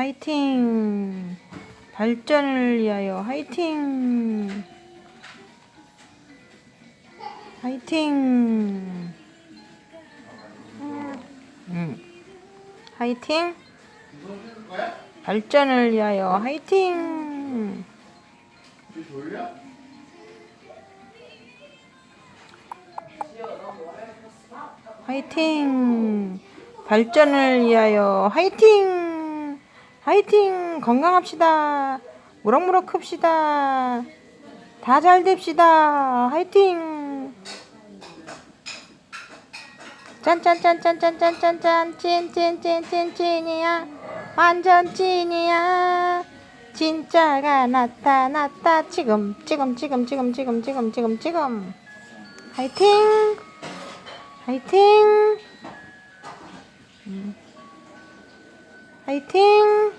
화이팅! 발전을 위하여 화이팅! 화이팅! 음. 화이팅! 발전을 위하여 화이팅! 화이팅! 발전을 위하여 화이팅! 화이팅! 건강합시다. 무럭무럭 큽시다. 다 잘 됩시다. 화이팅! 짠짠짠짠짠짠짠짠 찐찐찐찐 찐이야 완전 찐이야 진짜가 나타났다 지금 지금 지금 지금 지금 지금 지금 지금 화이팅 화이팅 음. I think